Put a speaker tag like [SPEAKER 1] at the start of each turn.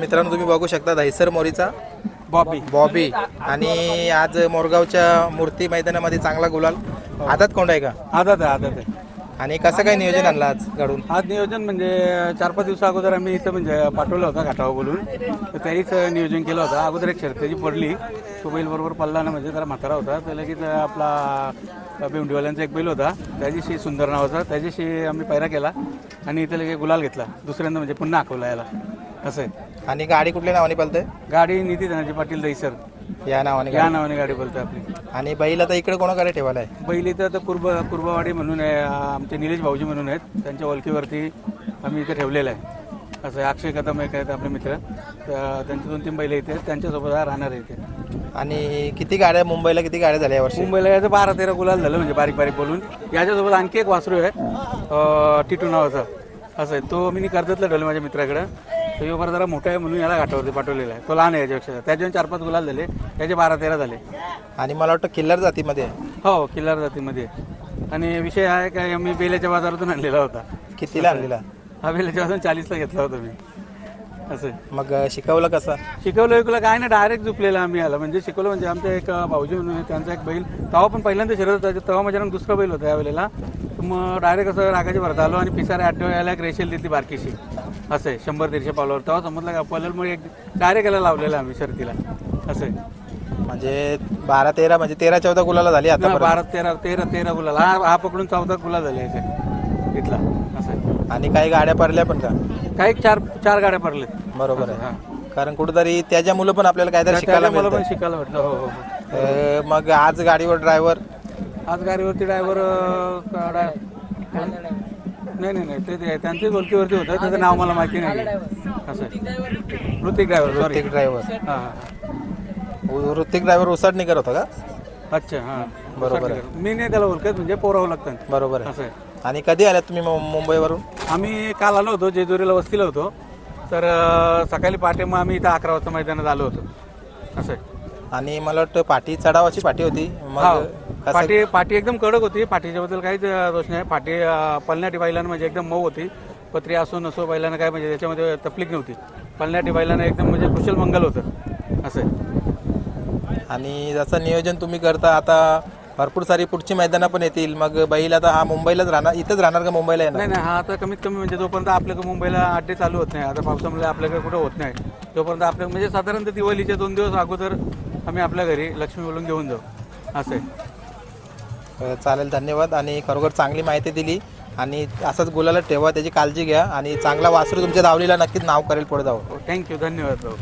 [SPEAKER 1] मित्रांनो तुम्ही बघू शकता दहिसर मोरीचा
[SPEAKER 2] बॉबी.
[SPEAKER 1] बॉबी. आणि आज मोरगावच्या मूर्ती मैदानामध्ये चांगला गुलाल. आदात कोंड आहे का?
[SPEAKER 2] आदत आहे आदत आहे.
[SPEAKER 1] आणि कसं काय नियोजन आणलं आज घडून?
[SPEAKER 2] आज नियोजन म्हणजे चार पाच दिवसा अगोदर आम्ही इथं म्हणजे पाठवलं होता घाटावर बोलून. तर त्याहीच नियोजन केलं होतं. अगोदर एक त्याची पडली. तो बैल बरोबर पडला ना म्हणजे जरा म्हातारा होता. तर लगेच आपला बेंडीवाल्यांचा एक बैल होता. त्याच्याशी सुंदर नावाचा त्याच्याशी आम्ही पैरा केला आणि इथं लगेच गुलाल घेतला. दुसऱ्यांदा म्हणजे पुन्हा आखवला याला. असं आहे?
[SPEAKER 1] आणि गाडी कुठल्या नावाने पलते
[SPEAKER 2] गाडी निधी धनाजी पाटील दहीसर.
[SPEAKER 1] या नावाने
[SPEAKER 2] या नावाने गाडी बोलते आपली.
[SPEAKER 1] आणि बैल आता इकडे कोणाकडे ठेवायला आहे?
[SPEAKER 2] बैल इथं तर कुर्ब कुर्बावाडी म्हणून आहे आमचे निलेश भाऊजी म्हणून आहेत. त्यांच्या ओळखीवरती आम्ही इथे ठेवलेलं आहे. असं आहे. अक्षय कदम एक आहेत आपले मित्र. तर त्यांचे दोन तीन बैल इथे आहेत. त्यांच्यासोबत हा राहणार आहे इथे.
[SPEAKER 1] आणि किती गाड्या मुंबईला किती गाड्या झाल्या यावर्षी
[SPEAKER 2] मुंबईला याचं बारा तेरा गुलाल झालं म्हणजे बारीक बारीक बोलून. याच्यासोबत आणखी एक वासरू आहे अं, टिटू नावाचा. असं आहे तो मी कर्जतला ठेवलं माझ्या मित्राकडं. तो यो बरं जरा मोठा आहे म्हणून याला घाटावरती पाठवलेला आहे. तो लहान आहे याच्यापेक्षा. त्याच्यावर चार पाच गुलाल झाले. याचे बारा तेरा झाले.
[SPEAKER 1] आणि मला वाटतं किल्लर जातीमध्ये आहे.
[SPEAKER 2] हो किल्लार जातीमध्ये आणि विषय हा आहे का मी बेल्याच्या बाजारातून आणलेला होता.
[SPEAKER 1] कितीला आणलेला?
[SPEAKER 2] हा बेल्याच्या बाजारातून चाळीसला घेतला होता मी. असं.
[SPEAKER 1] मग अं, शिकवलं कसं?
[SPEAKER 2] शिकवलं विकलं काय नाही डायरेक्ट झुपलेलं आम्ही आला म्हणजे शिकवलं म्हणजे आमचा एक भाऊजी म्हणून आहे, त्यांचा एक बैल. तेव्हा पण पहिल्यांदा शरद होता. तेव्हा माझ्या नाम दुसरा बैल होता यावेळेला तर मग डायरेक्ट असं रागाची भरत आलो आणि पिसारे आठ यायला एक रेशेल दिली बारकीशी. असं आहे शंभर दीडशे पावलावर तेव्हा समजलं का पललमुळे एक डायरेक्ट याला लावलेलं आम्ही शर्तीला. असं आहे.
[SPEAKER 1] म्हणजे बारा तेरा म्हणजे तेरा चौदा गुलाला झाली आता
[SPEAKER 2] बारा तेरा तेरा तेरा गुलाल. हा हा पकडून चौदा गुलाल झाले याचे इथला. असं आहे.
[SPEAKER 1] आणि काही गाड्या पडल्या पण का?
[SPEAKER 2] काही चार चार गाड्या पडले
[SPEAKER 1] बरोबर आहे. कारण कुठेतरी त्याच्या मुलं पण आपल्याला काहीतरी शिकायला
[SPEAKER 2] मला
[SPEAKER 1] मिळतं
[SPEAKER 2] पण शिकायला भेटलं. हो हो हो.
[SPEAKER 1] अं, मग आज गाडीवर ड्रायव्हर
[SPEAKER 2] आज गाडीवरती ड्रायव्हर नाही नाही नाही. ते- ते त्यांच्याच ओळखीवरती होतं. त्याचं नाव मला माहिती नाही असं आहे. Hrithik driver sorry
[SPEAKER 1] Hrithik driver
[SPEAKER 2] हां हां.
[SPEAKER 1] ऋतिक ड्रायव्हर उसडणी करत होता का?
[SPEAKER 2] अच्छा हां.
[SPEAKER 1] बरोबर आहे.
[SPEAKER 2] मी नाही त्याला ओळखत म्हणजे पोरावं लागतं.
[SPEAKER 1] बरोबर आहे.
[SPEAKER 2] असं आहे.
[SPEAKER 1] आणि कधी आलात तुम्ही मु- मुंबईवरून?
[SPEAKER 2] आम्ही काल आलो होतो जेजुरीला वस्तीला होतो. तर अं, सकाळी पहाटे मग आम्ही इथं अकरा वाजता मैदानात आलो होतो. असं आहे.
[SPEAKER 1] आणि मला वाटतं पाठी चढावाची पाठी होती. मग
[SPEAKER 2] पाठी पाठी एकदम कडक होती. पाठीच्याबद्दल काहीच दोष नाही. पाठी पलण्याटी बैलांना म्हणजे एकदम मऊ होती. पत्री असो नसो बैलांना काय म्हणजे त्याच्यामध्ये तकलीफ नव्हती. पलण्याटी बैलांना एकदम म्हणजे कुशल मंगल होतं. असं.
[SPEAKER 1] आणि जसं नियोजन तुम्ही करता आता भरपूर सारी पुढची मैदानं पण येतील. मग बैल आता हा मुंबईलाच राहणार इथंच राहणार का मुंबईला येणार?
[SPEAKER 2] नाही नाही हा आता कमीत कमी म्हणजे जोपर्यंत आपल्याकडे मुंबईला अड्डे चालू होत नाही आता पावसामुळे आपल्याकडे कुठं होत नाही. तोपर्यंत आपल्या म्हणजे साधारणतः दिवाळीच्या दोन दिवस अगोदर आम्ही आपल्या घरी लक्ष्मी बोलून घेऊन जाऊ. असं आहे.
[SPEAKER 1] चालेल धन्यवाद. आणि खरोखर चांगली माहिती दिली. आणि असंच गुलाला ठेवा त्याची काळजी घ्या. आणि चांगला वासरू तुमच्या धावलीला नक्कीच नाव करेल पुढे जाऊ
[SPEAKER 2] थँक्यू हो, धन्यवाद भाऊ.